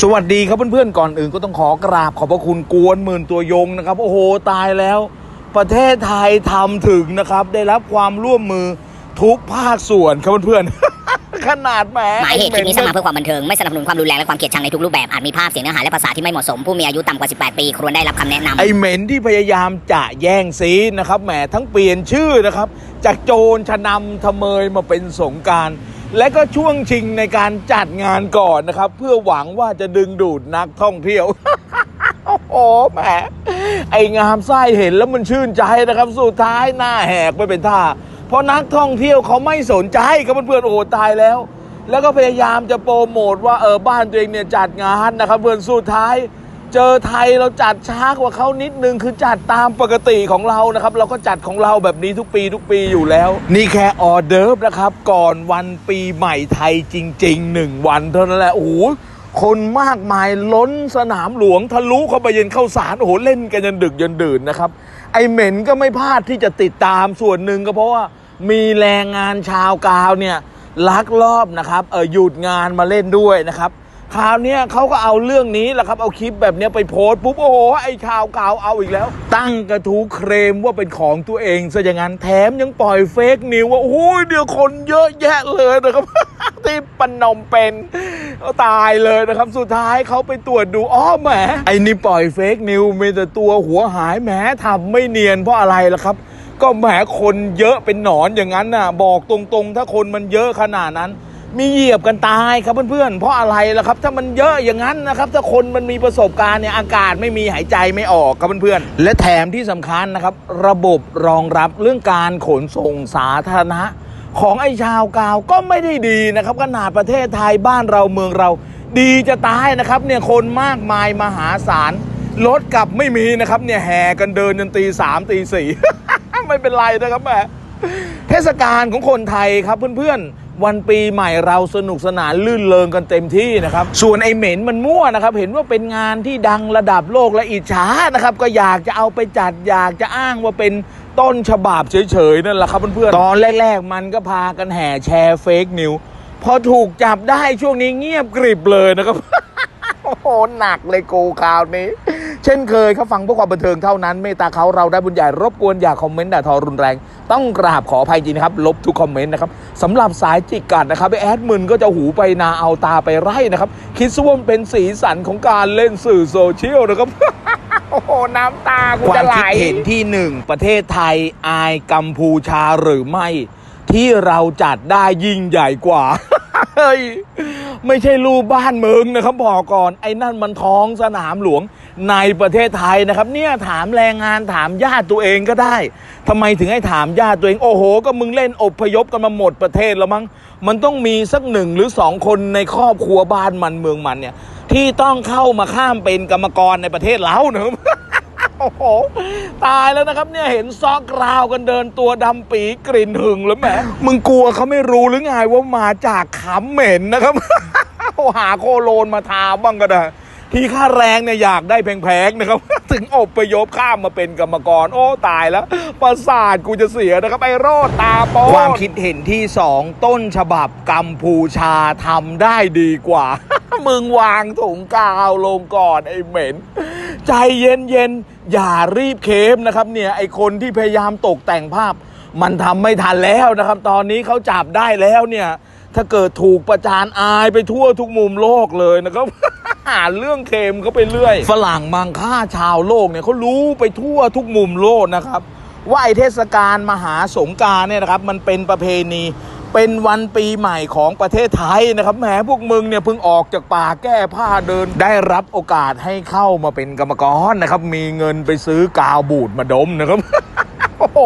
สวัสดีครับเพื่อนๆก่อนอื่นก็ต้องขอกราบขอบพระคุณกวนหมื่นตัวยงนะครับ โอ้โหตายแล้ว ประเทศไทยทำถึงนะครับ ได้รับความร่วมมือทุกภาคส่วนครับเพื่อนๆ ขนาดแหมหมายเหตุคลิปนี้สร้างมาเพื่อความบันเทิง ไม่สนับสนุนความรุนแรงและความเกลียดชังในทุกรูปแบบอาจมีภาพเสียงเนื้อหาและภาษาที่ไม่เหมาะสมผู้มีอายุต่ำกว่า 18 ปีควรได้รับคำแนะนำไอเหม็นที่พยายามจะแย่งซีนนะครับแหมทั้งเปลี่ยนชื่อนะครับ จากโจรชะนำทะเมยมาเป็นสงกราร และก็ช่วงชิงในการจัดงานก่อนนะครับ เพื่อหวังว่าจะดึงดูดนักท่องเที่ยว โอ้โหแหมไองามไส้เห็นแล้วมันชื่นใจนะครับ สุดท้ายหน้าแหกไปเป็นท่า เพราะนักท่องเที่ยวเขาไม่สนใจครับเพื่อนๆโอ้ตายแล้ว แล้วก็พยายามจะโปรโมทว่าเออบ้านตัวเองเนี่ยจัดงานนะครับเพื่อนสุดท้าย เจอไทยเราจัดช้ากว่าเขานิดนึงคือจัดตามปกติของเรานะครับ เราก็จัดของเราแบบนี้ทุกปีทุกปีอยู่แล้ว นี่แค่ออเดิร์ฟนะครับ ก่อนวันปีใหม่ไทยจริงๆหนึ่งวันเท่านั้นแหละโอ้โหคนมากมายล้นสนามหลวงทะลุเข้าไปเย็นเข้าสารโอ้โหเล่นกันยันดึกยันดื่นนะครับ ไอเหม็นก็ไม่พลาดที่จะติดตามส่วนหนึ่งก็เพราะว่ามีแรงงานชาวกาวเนี่ยลักลอบนะครับเออหยุดงานมาเล่นด้วยนะครับ คราวเนี้ยเขาก็เอาเรื่องนี้แหละครับ เอาคลิปแบบนี้ไปโพสปุ๊บ โอ้โห ไอ้ข่าวกาวเอาอีกแล้ว ตั้งกระทู้เคลมว่าเป็นของตัวเองซะอย่างนั้นแถมยังปล่อยเฟกนิวว่าโอ้โหเดี๋ยวคนเยอะแยะเลยนะครับ ที่ปนมเป็นตายเลยนะครับ สุดท้ายเขาไปตรวจดูอ้อแหมไอ้นี่ปล่อยเฟกนิวมีแต่ตัวหัวหายแหมทำไม่เนียนเพราะอะไรล่ะครับก็แหมคนเยอะเป็นหนอนอย่างนั้นน่ะ บอกตรงๆ ถ้าคนมันเยอะขนาดนั้น มีเหยียบกันตายครับเพื่อนๆ เพราะอะไรล่ะครับ ถ้ามันเยอะอย่างนั้นนะครับ ถ้าคนมันมีประสบการณ์เนี่ยอากาศไม่มีหายใจไม่ออกครับเพื่อนๆ และแถมที่สำคัญนะครับ ระบบรองรับเรื่องการขนส่งสาธารณะ ของไอ้ชาวกาวก็ไม่ได้ดีนะครับขนาดประเทศไทยบ้านเราเมืองเรา ดีจะตายนะครับเนี่ยคนมากมายมหาศาลรถกลับไม่มีนะครับเนี่ยแห่กันเดินจนตีสามตีสี่ไม่เป็นไรนะครับแหมเทศกาลของคนไทยครับเพื่อนๆ วันปีใหม่เราสนุกสนานลื่นเริงกันเต็มที่นะครับ ส่วนไอ้เหม็นมันมั่วนะครับ เห็นว่าเป็นงานที่ดังระดับโลกและอิจฉานะครับ ก็อยากจะเอาไปจัดอยากจะอ้างว่าเป็นต้นฉบับเฉยๆนั่นแหละครับเพื่อนๆตอนแรก ๆ มันก็พากันแห่แชร์เฟกนิวพอถูกจับได้ช่วงนี้เงียบกริบเลยนะครับโอ้โหหนักเลยกูคราวนี้ เช่นเคยครับฟังเพื่อความบันเทิงเท่านั้นเมตตาเขาเราได้บุญใหญ่รบกวนอย่าคอมเมนต์ด่าทอรุนแรง ต้องกราบขออภัยจริงนะครับ ลบทุกคอมเมนต์นะครับสำหรับสายจิกกัดนะครับไปแอดมึนก็จะหูไปนาเอาตาไปไร่นะครับ คิดซะว่ามันเป็นสีสันของการเล่นสื่อโซเชียลนะครับ โอ้โหน้ำตากูจะไหลความคิดเห็นที่หนึ่งประเทศไทยอายกัมพูชาหรือไม่ ที่เราจัดได้ยิ่งใหญ่กว่า เฮ้ย ไม่ใช่รูปบ้านเมืองนะครับบอกก่อน ไอ้นั่นมันท้องสนามหลวงในประเทศไทยนะครับ เนี่ยถามแรงงานถามญาติตัวเองก็ได้ทำไมถึงให้ถามญาติตัวเอง โอ้โห ก็มึงเล่นอพยพกันมาหมดประเทศแล้วมั้งมันต้องมีสักหนึ่งหรือสองคนในครอบครัวบ้านมันเมืองมันเนี่ยที่ต้องเข้ามาข้ามเป็นกรรมกรในประเทศเราเนอะ โอ้โห ตายแล้วนะครับเนี่ยเห็นซอกราวกันเดินตัวดำปีกลิ่นหึงแล้วแหมมึงกลัวเขาไม่รู้หรือไงว่ามาจากขำเหม็นนะครับ หาโคโลนมาทาบ้างก็ได้ที่ค่าแรงเนี่ยอยากได้แพงๆนะครับ ถึงอบไปยพข้ามมาเป็นกรรมกร โอ้ตายแล้วประสาทกูจะเสียนะครับ ไอ้โรดตาโปความคิดเห็นที่สองต้นฉบับกัมพูชาทำได้ดีกว่า มึงวางถุงกาวลงก่อนไอ้เหม็น ใจเย็นเย็นอย่ารีบเคมนะครับเนี่ยไอคนที่พยายามตกแต่งภาพ มันทำไม่ทันแล้วนะครับ ตอนนี้เขาจับได้แล้วเนี่ย ถ้าเกิดถูกประจานอายไปทั่วทุกมุมโลกเลยนะครับหาเรื่องเคมเขาไปเรื่อย ฝรั่งมังค่าชาวโลกเนี่ยเขารู้ไปทั่วทุกมุมโลกนะครับ ว่าไอเทศกาลมหาสงการเนี่ยนะครับ มันเป็นประเพณี เป็นวันปีใหม่ของประเทศไทยนะครับแหมพวกมึงเนี่ยเพิ่งออกจากป่าแก้ผ้าเดิน ได้รับโอกาสให้เข้ามาเป็นกรรมกรนะครับ มีเงินไปซื้อกาวบูดมาดมนะครับโอ้โห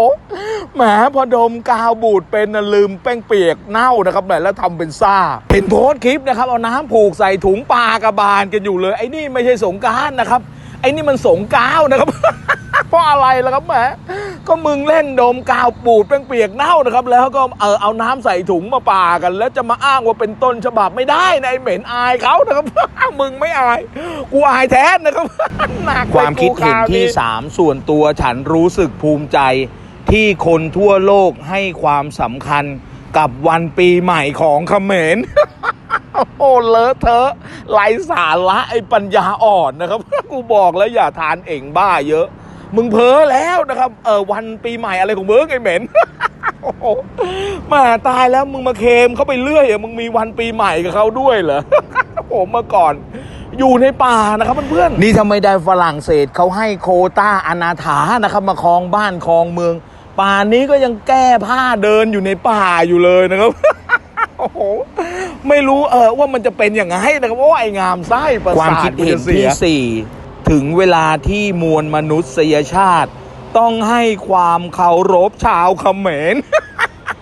แหมพอดมกาวบูดเป็นน่ะลืมแป้งเปียกเน่านะครับแหมแล้วทำเป็นซ่าเห็นโพสต์คลิปนะครับ เอาน้ำผูกใส่ถุงปลากระบาลกันอยู่เลย ไอ้นี่ไม่ใช่สงการนะครับ ไอ้นี่มันสงกาวนะครับ เพราะอะไรล่ะครับแหมก็มึงเล่นดมกาวปูดแป้งเปียกเน่านะครับ แล้วก็เออเอาน้ำใส่ถุงมาป่ากัน แล้วจะมาอ้างว่าเป็นต้นฉบับไม่ได้นะไอ้เหม็นอายเขานะครับมึงไม่อายกูอายแทนนะครับหนักไปความคิดเห็นที่กูคราว3ส่วนตัวฉันรู้สึกภูมิใจที่คนทั่วโลกให้ความสำคัญกับวันปีใหม่ของเขมรโอ้เลอะเทอะไร้สาระไอ้ปัญญาอ่อนนะครับ กูบอกแล้วอย่าทานเอ่งบ้าเยอะ มึงเพ้อแล้วนะครับ เออวันปีใหม่อะไรของมึงไอ้เหม็นโอ้โหแมาตายแล้วมึงมาเคมเขาไปเรื่อยอะมึงมีวันปีใหม่กับเขาด้วยเหรอผมเมื่อก่อน อยู่ในป่านะครับเพื่อนๆนี่ทำไมได้ฝรั่งเศสเขาให้โควต้าอนาถานะครับ มาครองบ้านครองเมือง ป่านนี้ก็ยังแก้ผ้าเดินอยู่ในป่าอยู่เลยนะครับโอ้โหไม่รู้เออว่ามันจะเป็นอย่างไงนะครับว่าไอ้งามไส้ประความสาทคิดเห็นมัจะสีที่ยสี่ ถึงเวลาที่มวลมนุษยชาติ ต้องให้ความเคารพชาวเขมร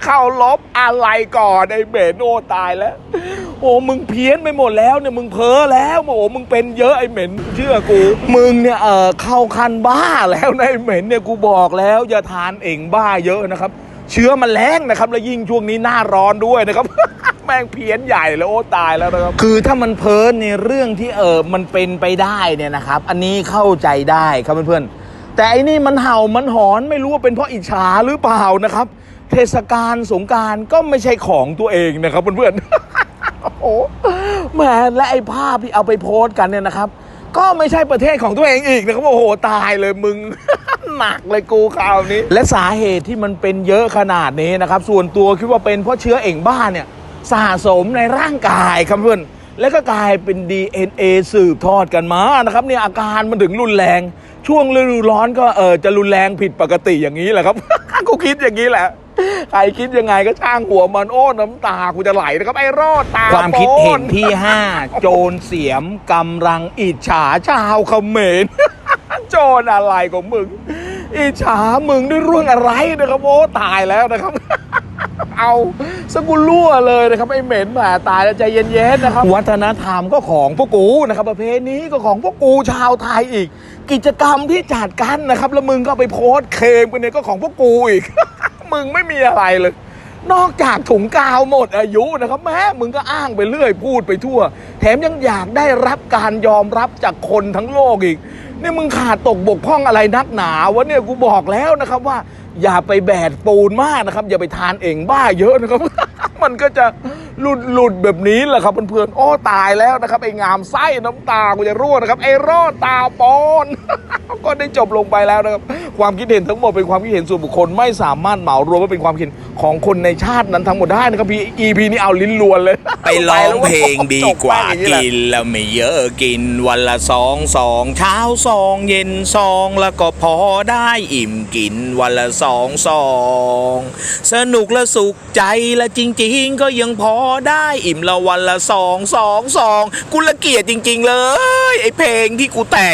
เคารพอะไรก่อนไอ้เบนโอตายแล้ว โอ้มึงเพี้ยนไปหมดแล้วเนี่ยมึงเพ้อแล้วโอ้มึงเป็นเยอะไอ้เหม็นเชื่อกู มึงเนี่ยเออเข้าคันบ้าแล้วนะไอ้เหม็นเนี่ยกูบอกแล้วอย่าทานเองบ้าเยอะนะครับ เชื้อมันแรงนะครับ แล้วยิ่งช่วงนี้หน้าร้อนด้วยนะครับ แม่งเพี้ยนใหญ่แล้วโอ้ตายแล้วนะครับคือถ้ามันเพ้อในเรื่องที่เออมันเป็นไปได้เนี่ยนะครับ อันนี้เข้าใจได้ครับเพื่อนๆแต่อันนี้มันเห่ามันหอนไม่รู้ว่าเป็นเพราะอิจฉาหรือเปล่านะครับ เทศกาลสงการก็ไม่ใช่ของตัวเองนะครับเพื่อนๆโอ้โหแหมและไอ้ภาพที่เอาไปโพสต์กันเนี่ยนะครับ ก็ไม่ใช่ประเทศของตัวเองอีกนะครับโอ้โหตายเลยมึงหนักเลยกูคราวนี้ และสาเหตุที่มันเป็นเยอะขนาดนี้นะครับ ส่วนตัวคิดว่าเป็นเพราะเชื้อเอ่งบ้านเนี่ย สะสมในร่างกายครับเพื่อนแล้วก็กลายเป็น DNA สืบทอดกันมานะครับเนี่ยอาการมันถึงรุนแรง ช่วงฤดูร้อนก็เออจะรุนแรงผิดปกติอย่างนี้แหละครับกูคิดอย่างนี้แหละใครคิดยังไงก็ช่างหัวมันโอ้น้ำตากูจะไหลนะครับไอ้รอดตาความคิดเห็นโปที่ 5 โจรเสียมกำลังอิจฉาชาวเขมรโจรอะไรของมึง อิจฉามึงด้วยเรื่องอะไรนะครับโอ้ตายแล้วนะครับ เอาสกุลรั่วเลยนะครับไอ้เหม็นแหมาตายแล้วใจเย็นๆนะครับ วัฒนธรรมก็ของพวกกูนะครับประเพณีก็ของพวกกูชาวไทยอีก กิจกรรมที่จัดกันนะครับ แล้วมึงก็ไปโพสเคลมกันเนี่ยก็ของพวกกูอีก มึงไม่มีอะไรเลย นอกจากถุงกาวหมดอายุนะครับแม้มึงก็อ้างไปเรื่อยพูดไปทั่ว แถมยังอยากได้รับการยอมรับจากคนทั้งโลกอีกนี่มึงขาดตกบกพร่องอะไรนักหนาวะเนี่ยกูบอกแล้วนะครับว่า อย่าไปแบดปูนมากนะครับ อย่าไปทานเองบ้าเยอะนะครับ มันก็จะหลุดหลุดแบบนี้แหละครับเพื่อนๆโอ้ตายแล้วนะครับไอ้งามไส้น้ำตากูจะรั่วนะครับไอ้รอดตาปอน ก็ได้จบลงไปแล้วนะครับความคิดเห็นทั้งหมดเป็นความคิดเห็นส่วนบุคคลไม่สามารถเหมารวมว่าเป็นความคิดเห็นของคนในชาตินั้นทั้งหมดได้นะครับพี่ EP นี้เอาลิ้นลวนเลย ไปร้องเพลงดีกว่ากินแล้วไม่เยอะกินวันละสองสองเช้าสองเย็นสองแล้วก็พอได้อิ่มกินวันละสองสองสนุกและสุขใจและจริง ๆ ก็ยังพอได้อิ่มละวันละสองสองสองกูละเกียดจริง ๆ เลย ไอเพลงที่กูแต่ง